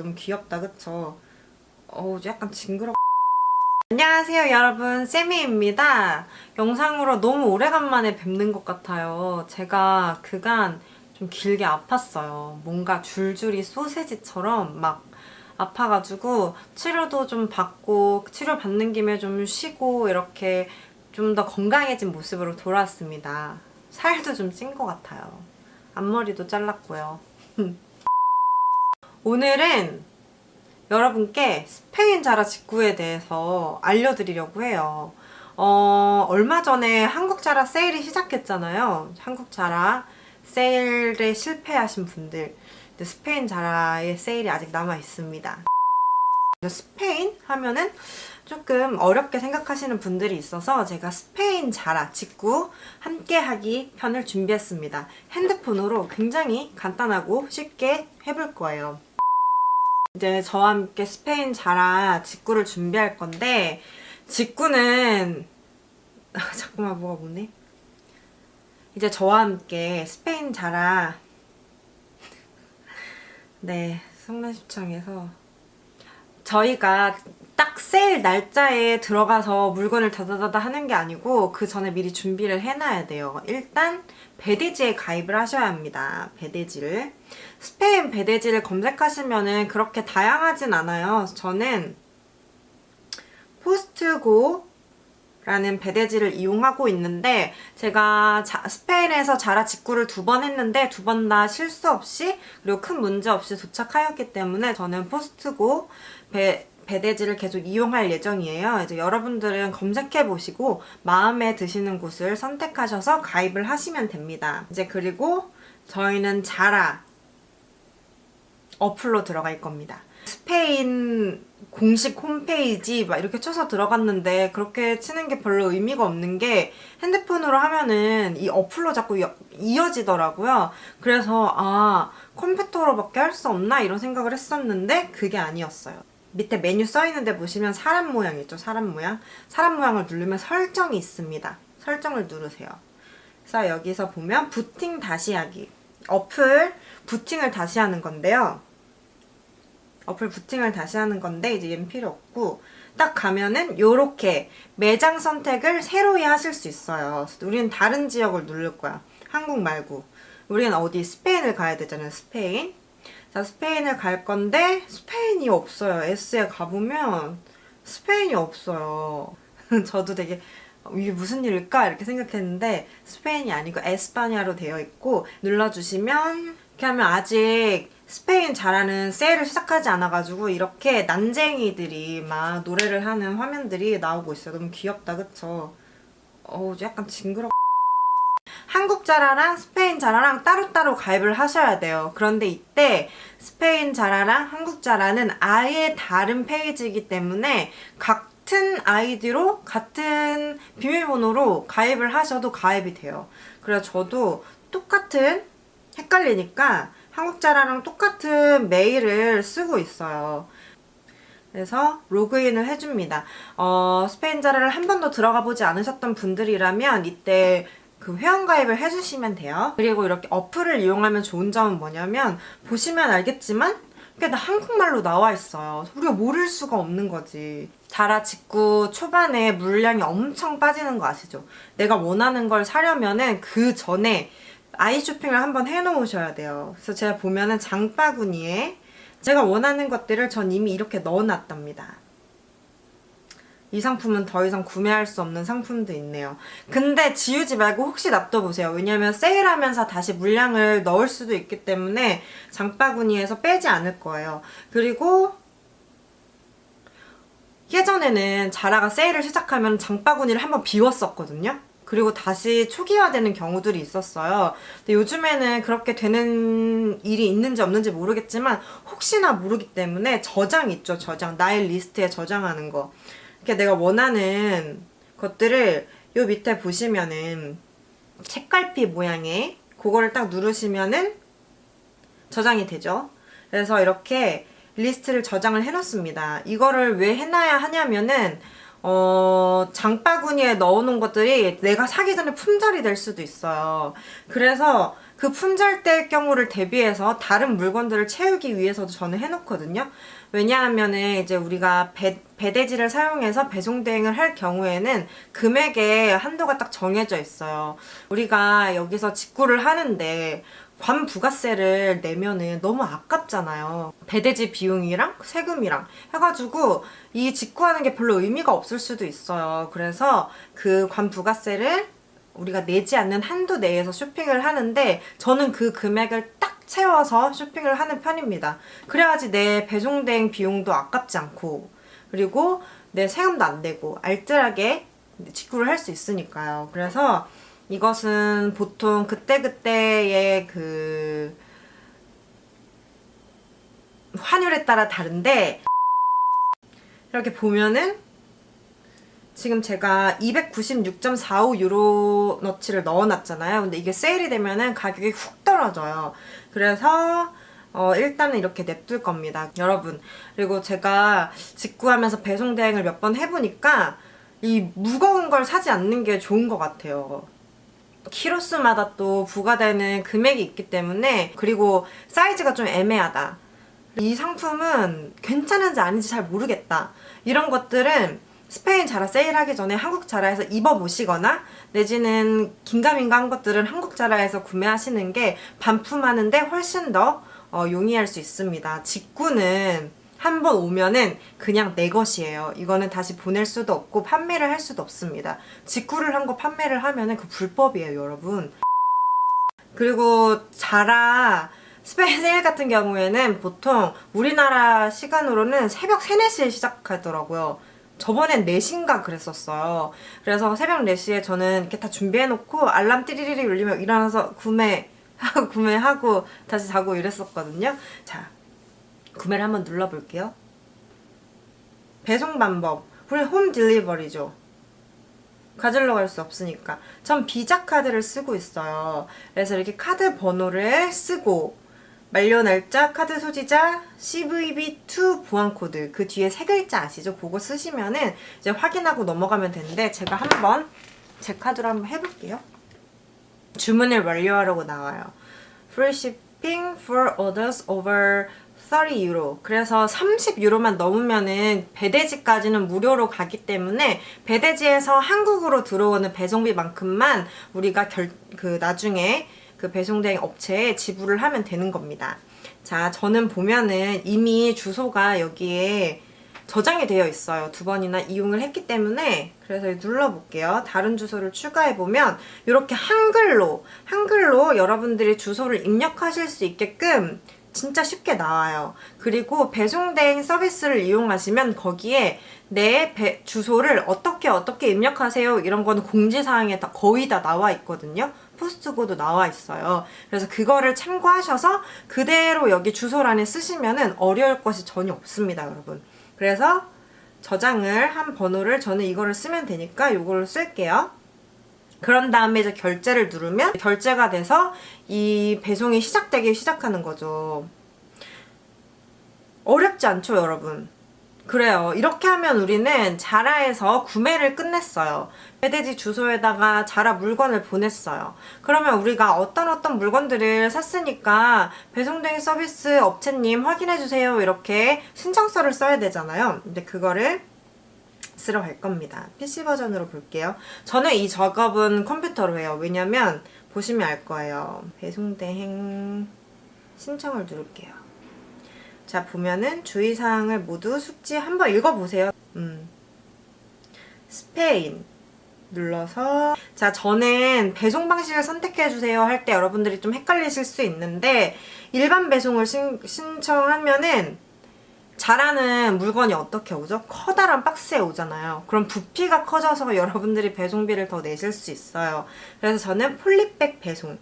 너무 귀엽다 그쵸? 어우 약간 징그럽. 안녕하세요 여러분. 세미입니다. 영상으로 너무 오래간만에 뵙는 것 같아요. 제가 그간 좀 길게 아팠어요. 뭔가 줄줄이 소세지처럼 막 아파가지고 치료도 좀 받고 치료 받는 김에 좀 쉬고 이렇게 좀 더 건강해진 모습으로 돌아왔습니다. 살도 좀 찐 것 같아요. 앞머리도 잘랐고요 오늘은 여러분께 스페인 자라 직구에 대해서 알려드리려고 해요. 어, 얼마 전에 한국 자라 세일이 시작했잖아요. 한국 자라 세일에 실패하신 분들. 스페인 자라의 세일이 아직 남아 있습니다. 스페인 하면은 조금 어렵게 생각하시는 분들이 있어서 제가 스페인 자라 직구 함께 하기 편을 준비했습니다. 핸드폰으로 굉장히 간단하고 쉽게 해볼 거예요. 이제 저와 함께 스페인 자라 직구를 준비할 건데 직구는 아, 잠깐만 뭐가 뭐네. 이제 저와 함께 스페인 자라 네 성남시청에서 저희가 딱 세일 날짜에 들어가서 물건을 다다다다 하는 게 아니고 그 전에 미리 준비를 해놔야 돼요. 일단 배대지에 가입을 하셔야 합니다. 배대지를. 스페인 배대지를 검색하시면은 그렇게 다양하진 않아요. 저는 포스트고 라는 배대지를 이용하고 있는데 제가 자- 스페인에서 자라 직구를 두 번 했는데 두 번 다 실수 없이 그리고 큰 문제 없이 도착하였기 때문에 저는 포스트고 배, 배대지를 계속 이용할 예정이에요. 이제 여러분들은 검색해 보시고 마음에 드시는 곳을 선택하셔서 가입을 하시면 됩니다. 이제 그리고 저희는 자라 어플로 들어갈 겁니다. 스페인 공식 홈페이지 막 이렇게 쳐서 들어갔는데 그렇게 치는 게 별로 의미가 없는 게 핸드폰으로 하면은 이 어플로 자꾸 여- 이어지더라고요. 그래서 아 컴퓨터로밖에 할 수 없나 이런 생각을 했었는데 그게 아니었어요. 밑에 메뉴 써 있는데 보시면 사람 모양 있죠? 사람 모양. 사람 모양을 누르면 설정이 있습니다. 설정을 누르세요. 그래서 여기서 보면 부팅 다시 하기. 어플 부팅을 다시 하는 건데요. 어플 부팅을 다시 하는 건데 이제 얘는 필요 없고 딱 가면은 요렇게 매장 선택을 새로이 하실 수 있어요. 우리는 다른 지역을 누를 거야. 한국 말고. 우리는 어디 스페인을 가야 되잖아요. 스페인. 자, 스페인을 갈 건데 스페인이 없어요. S에 가보면 스페인이 없어요. 저도 되게 어, 이게 무슨 일일까 이렇게 생각했는데 스페인이 아니고 에스파냐로 되어 있고 눌러주시면 이렇게 하면 아직 스페인 잘하는 세일을 시작하지 않아가지고 이렇게 난쟁이들이 막 노래를 하는 화면들이 나오고 있어요. 너무 귀엽다, 그쵸? 어우, 약간 징그럽. 한국 자라랑 스페인 자라랑 따로따로 가입을 하셔야 돼요. 그런데 이때 스페인 자라랑 한국 자라는 아예 다른 페이지이기 때문에 같은 아이디로 같은 비밀번호로 가입을 하셔도 가입이 돼요. 그래서 저도 똑같은 헷갈리니까 한국 자라랑 똑같은 메일을 쓰고 있어요. 그래서 로그인을 해줍니다. 어, 스페인 자라를 한 번도 들어가 보지 않으셨던 분들이라면 이때 그 회원가입을 해주시면 돼요. 그리고 이렇게 어플을 이용하면 좋은 점은 뭐냐면 보시면 알겠지만 이게 다 한국말로 나와 있어요. 우리가 모를 수가 없는 거지. 자라 직구 초반에 물량이 엄청 빠지는 거 아시죠? 내가 원하는 걸 사려면은 그 전에 아이 쇼핑을 한번 해놓으셔야 돼요. 그래서 제가 보면은 장바구니에 제가 원하는 것들을 전 이미 이렇게 넣어놨답니다. 이 상품은 더 이상 구매할 수 없는 상품도 있네요. 근데 지우지 말고 혹시 놔둬보세요. 왜냐면 세일하면서 다시 물량을 넣을 수도 있기 때문에 장바구니에서 빼지 않을 거예요. 그리고 예전에는 자라가 세일을 시작하면 장바구니를 한번 비웠었거든요. 그리고 다시 초기화되는 경우들이 있었어요. 근데 요즘에는 그렇게 되는 일이 있는지 없는지 모르겠지만 혹시나 모르기 때문에 저장 있죠, 저장. 나의 리스트에 저장하는 거. 이렇게 내가 원하는 것들을 요 밑에 보시면은 책갈피 모양의 그거를 딱 누르시면은 저장이 되죠. 그래서 이렇게 리스트를 저장을 해놓습니다. 이거를 왜 해놔야 하냐면은 어, 장바구니에 넣어놓은 것들이 내가 사기 전에 품절이 될 수도 있어요. 그래서 그 품절될 경우를 대비해서 다른 물건들을 채우기 위해서도 저는 해놓거든요. 왜냐하면은 이제 우리가 배, 배대지를 사용해서 배송 대행을 할 경우에는 금액의 한도가 딱 정해져 있어요. 우리가 여기서 직구를 하는데 관 부가세를 내면은 너무 아깝잖아요. 배대지 비용이랑 세금이랑 해가지고 이 직구하는 게 별로 의미가 없을 수도 있어요. 그래서 그 관 부가세를 우리가 내지 않는 한도 내에서 쇼핑을 하는데 저는 그 금액을 딱 채워서 쇼핑을 하는 편입니다. 그래야지 내 배송대행 비용도 아깝지 않고 그리고 내 세금도 안 내고 알뜰하게 직구를 할 수 있으니까요. 그래서 이것은 보통 그때그때의 그 환율에 따라 다른데 이렇게 보면은 지금 제가 296.45 유로 너치를 넣어놨잖아요. 근데 이게 세일이 되면은 가격이 훅 떨어져요. 그래서 어, 일단은 이렇게 냅둘 겁니다. 여러분. 그리고 제가 직구하면서 배송 대행을 몇 번 해보니까 이 무거운 걸 사지 않는 게 좋은 것 같아요. 키로수마다 또 부과되는 금액이 있기 때문에 그리고 사이즈가 좀 애매하다. 이 상품은 괜찮은지 아닌지 잘 모르겠다. 이런 것들은 스페인 자라 세일하기 전에 한국 자라에서 입어보시거나 내지는 긴가민가 한 것들은 한국 자라에서 구매하시는 게 반품하는데 훨씬 더 어, 용이할 수 있습니다. 직구는 한 번 오면은 그냥 내 것이에요. 이거는 다시 보낼 수도 없고 판매를 할 수도 없습니다. 직구를 한 거 판매를 하면은 그 불법이에요, 여러분. 그리고 자라 스페인 세일 같은 경우에는 보통 우리나라 시간으로는 새벽 3, 4시에 시작하더라고요. 저번엔 4시인가 그랬었어요. 그래서 새벽 4시에 저는 이렇게 다 준비해놓고 알람 띠리리리 울리면 일어나서 구매, 구매하고 다시 자고 이랬었거든요. 자, 구매를 한번 눌러볼게요. 배송 방법. 우리 홈 딜리버리죠. 가지러 갈 수 없으니까. 전 비자 카드를 쓰고 있어요. 그래서 이렇게 카드 번호를 쓰고 만료 날짜, 카드 소지자, CVV2 보안 코드 그 뒤에 세 글자 아시죠? 그거 쓰시면은 이제 확인하고 넘어가면 되는데 제가 한번 제 카드로 한번 해볼게요. 주문을 완료하라고 나와요. Free shipping for orders over 30 유로. 그래서 30 유로만 넘으면은 배대지까지는 무료로 가기 때문에 배대지에서 한국으로 들어오는 배송비만큼만 우리가 결, 그 나중에 그 배송대행 업체에 지불을 하면 되는 겁니다. 자, 저는 보면은 이미 주소가 여기에 저장이 되어 있어요. 두 번이나 이용을 했기 때문에 그래서 눌러볼게요. 다른 주소를 추가해보면 이렇게 한글로 한글로 여러분들이 주소를 입력하실 수 있게끔 진짜 쉽게 나와요. 그리고 배송대행 서비스를 이용하시면 거기에 내 배, 주소를 어떻게 어떻게 입력하세요 이런 거는 공지사항에 다 거의 다 나와 있거든요. 포스트고도 나와 있어요. 그래서 그거를 참고하셔서 그대로 여기 주소란에 쓰시면은 어려울 것이 전혀 없습니다, 여러분. 그래서 저장을 한 번호를 저는 이거를 쓰면 되니까 이거를 쓸게요. 그런 다음에 이제 결제를 누르면 결제가 돼서 이 배송이 시작되기 시작하는 거죠. 어렵지 않죠, 여러분? 그래요. 이렇게 하면 우리는 자라에서 구매를 끝냈어요. 배대지 주소에다가 자라 물건을 보냈어요. 그러면 우리가 어떤 어떤 물건들을 샀으니까 배송대행 서비스 업체님 확인해주세요. 이렇게 신청서를 써야 되잖아요. 근데 그거를 쓰러 갈 겁니다. PC 버전으로 볼게요. 저는 이 작업은 컴퓨터로 해요. 왜냐면 보시면 알 거예요. 배송대행 신청을 누를게요. 자, 보면은 주의사항을 모두 숙지 한번 읽어보세요. 음. 스페인. 눌러서 자 저는 배송 방식을 선택해 주세요 할 때 여러분들이 좀 헷갈리실 수 있는데 일반 배송을 신, 신청하면은 잘하는 물건이 어떻게 오죠? 커다란 박스에 오잖아요. 그럼 부피가 커져서 여러분들이 배송비를 더 내실 수 있어요. 그래서 저는 폴리백 배송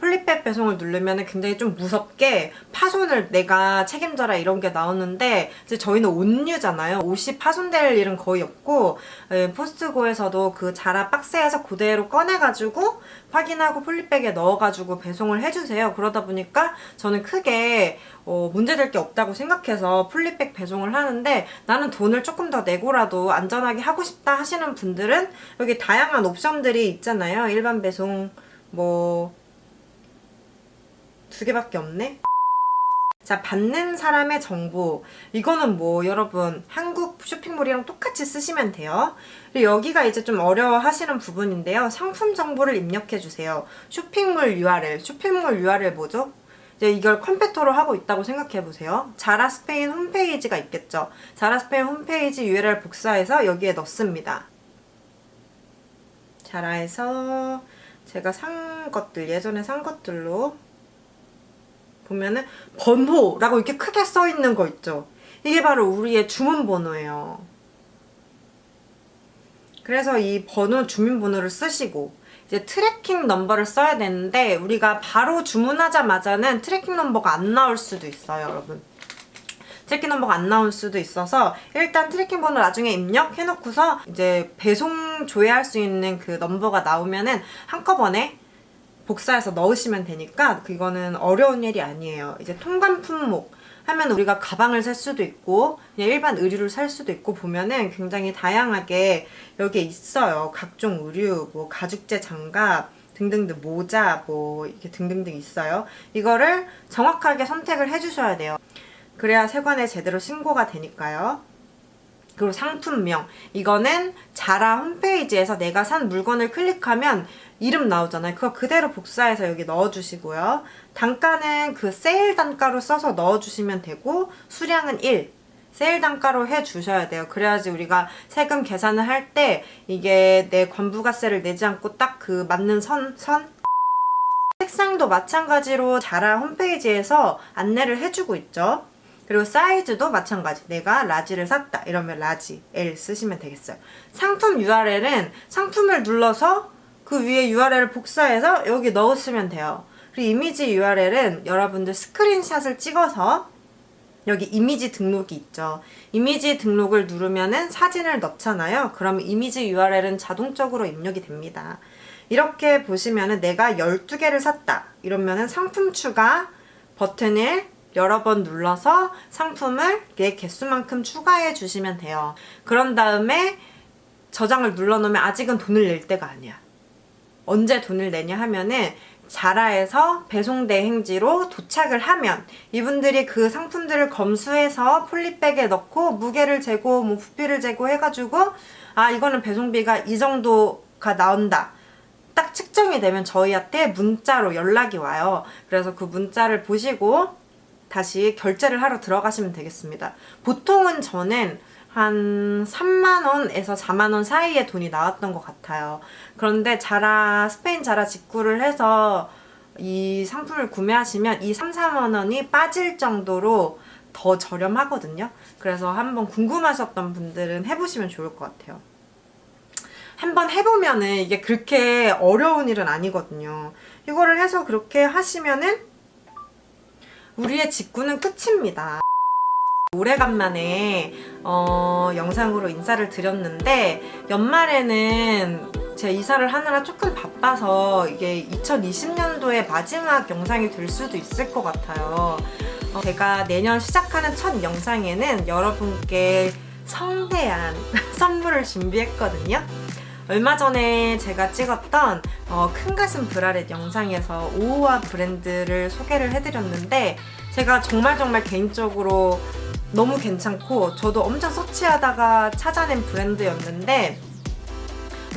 폴리백 배송을 누르면 굉장히 좀 무섭게 파손을 내가 책임져라 이런 게 나오는데 이제 저희는 온유잖아요. 옷이 파손될 일은 거의 없고 예, 포스트고에서도 그 자라 박스에서 그대로 꺼내가지고 확인하고 폴리백에 넣어가지고 배송을 해주세요. 그러다 보니까 저는 크게 어, 문제될 게 없다고 생각해서 폴리백 배송을 하는데 나는 돈을 조금 더 내고라도 안전하게 하고 싶다 하시는 분들은 여기 다양한 옵션들이 있잖아요. 일반 배송, 뭐 두 개밖에 없네. 자, 받는 사람의 정보. 이거는 뭐 여러분 한국 쇼핑몰이랑 똑같이 쓰시면 돼요. 여기가 이제 좀 어려워 하시는 부분인데요. 상품 정보를 입력해 주세요. 쇼핑몰 URL. 쇼핑몰 URL 뭐죠? 이제 이걸 컴퓨터로 하고 있다고 생각해 보세요. 자라 스페인 홈페이지가 있겠죠. 자라 스페인 홈페이지 URL 복사해서 여기에 넣습니다. 자라에서 제가 산 것들, 예전에 산 것들로 보면은 번호라고 이렇게 크게 써 있는 거 있죠. 이게 바로 우리의 주문 번호예요. 그래서 이 번호 주민번호를 쓰시고 이제 트래킹 넘버를 써야 되는데 우리가 바로 주문하자마자는 트래킹 넘버가 안 나올 수도 있어요, 여러분. 트래킹 넘버가 안 나올 수도 있어서 일단 트래킹 번호 나중에 입력해 놓고서 이제 배송 조회할 수 있는 그 넘버가 나오면은 한꺼번에 복사해서 넣으시면 되니까 그거는 어려운 일이 아니에요. 이제 통관 품목 하면 우리가 가방을 살 수도 있고 그냥 일반 의류를 살 수도 있고 보면은 굉장히 다양하게 여기에 있어요. 각종 의류, 뭐 가죽재 장갑 등등등 모자 뭐 이렇게 등등등 있어요. 이거를 정확하게 선택을 해주셔야 돼요. 그래야 세관에 제대로 신고가 되니까요. 그리고 상품명. 이거는 자라 홈페이지에서 내가 산 물건을 클릭하면 이름 나오잖아요. 그거 그대로 복사해서 여기 넣어주시고요. 단가는 그 세일 단가로 써서 넣어주시면 되고, 수량은 1. 세일 단가로 해 주셔야 돼요. 그래야지 우리가 세금 계산을 할 때 이게 내 관부가세를 내지 않고 딱 그 맞는 선, 선? 색상도 마찬가지로 자라 홈페이지에서 안내를 해주고 있죠. 그리고 사이즈도 마찬가지. 내가 라지를 샀다. 이러면 라지, L 쓰시면 되겠어요. 상품 URL은 상품을 눌러서 그 위에 URL을 복사해서 여기 넣으시면 돼요. 그리고 이미지 URL은 여러분들 스크린샷을 찍어서 여기 이미지 등록이 있죠. 이미지 등록을 누르면은 사진을 넣잖아요. 그럼 이미지 URL은 자동적으로 입력이 됩니다. 이렇게 보시면은 내가 12개를 샀다. 이러면은 상품 추가 버튼을 여러 번 눌러서 상품을 내 개수만큼 추가해 주시면 돼요. 그런 다음에 저장을 눌러놓으면 아직은 돈을 낼 때가 아니야. 언제 돈을 내냐 하면은 자라에서 배송 대행지로 도착을 하면 이분들이 그 상품들을 검수해서 폴리백에 넣고 무게를 재고 뭐 부피를 재고 해가지고 아 이거는 배송비가 이 정도가 나온다. 딱 측정이 되면 저희한테 문자로 연락이 와요. 그래서 그 문자를 보시고 다시 결제를 하러 들어가시면 되겠습니다. 보통은 저는 한 3만원에서 4만원 사이에 돈이 나왔던 것 같아요. 그런데 자라, 스페인 자라 직구를 해서 이 상품을 구매하시면 이 3, 4만원이 빠질 정도로 더 저렴하거든요. 그래서 한번 궁금하셨던 분들은 해보시면 좋을 것 같아요. 한번 해보면은 이게 그렇게 어려운 일은 아니거든요. 이거를 해서 그렇게 하시면은 우리의 직구는 끝입니다. 오래간만에 어, 영상으로 인사를 드렸는데 연말에는 제 이사를 하느라 조금 바빠서 이게 2020년도의 마지막 영상이 될 수도 있을 것 같아요. 어, 제가 내년 시작하는 첫 영상에는 여러분께 성대한 선물을 준비했거든요. 얼마 전에 제가 찍었던 어, 큰 가슴 브라렛 영상에서 오우와 브랜드를 소개를 해드렸는데 제가 정말 정말 개인적으로 너무 괜찮고 저도 엄청 서치하다가 찾아낸 브랜드였는데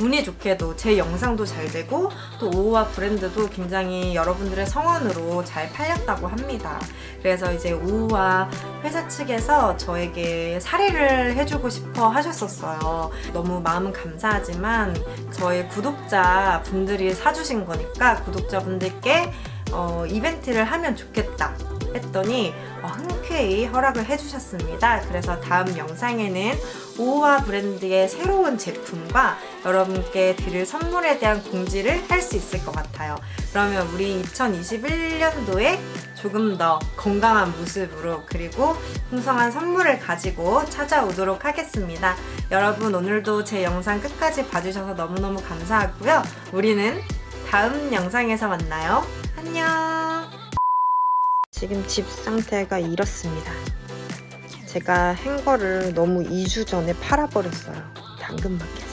운이 좋게도 제 영상도 잘 되고 또 오우와 브랜드도 굉장히 여러분들의 성원으로 잘 팔렸다고 합니다. 그래서 이제 오우와 회사 측에서 저에게 사례를 해주고 싶어 하셨었어요. 너무 마음은 감사하지만 저의 구독자 분들이 사주신 거니까 구독자 분들께 어, 이벤트를 하면 좋겠다 했더니 어, 흔쾌히 허락을 해주셨습니다. 그래서 다음 영상에는 오우와 브랜드의 새로운 제품과 여러분께 드릴 선물에 대한 공지를 할 수 있을 것 같아요. 그러면 우리 2021년도에 조금 더 건강한 모습으로 그리고 풍성한 선물을 가지고 찾아오도록 하겠습니다. 여러분 오늘도 제 영상 끝까지 봐주셔서 너무너무 감사하고요. 우리는 다음 영상에서 만나요. 안녕. 지금 집 상태가 이렇습니다. 제가 행거를 너무 2주 전에 팔아버렸어요. 당근마켓에.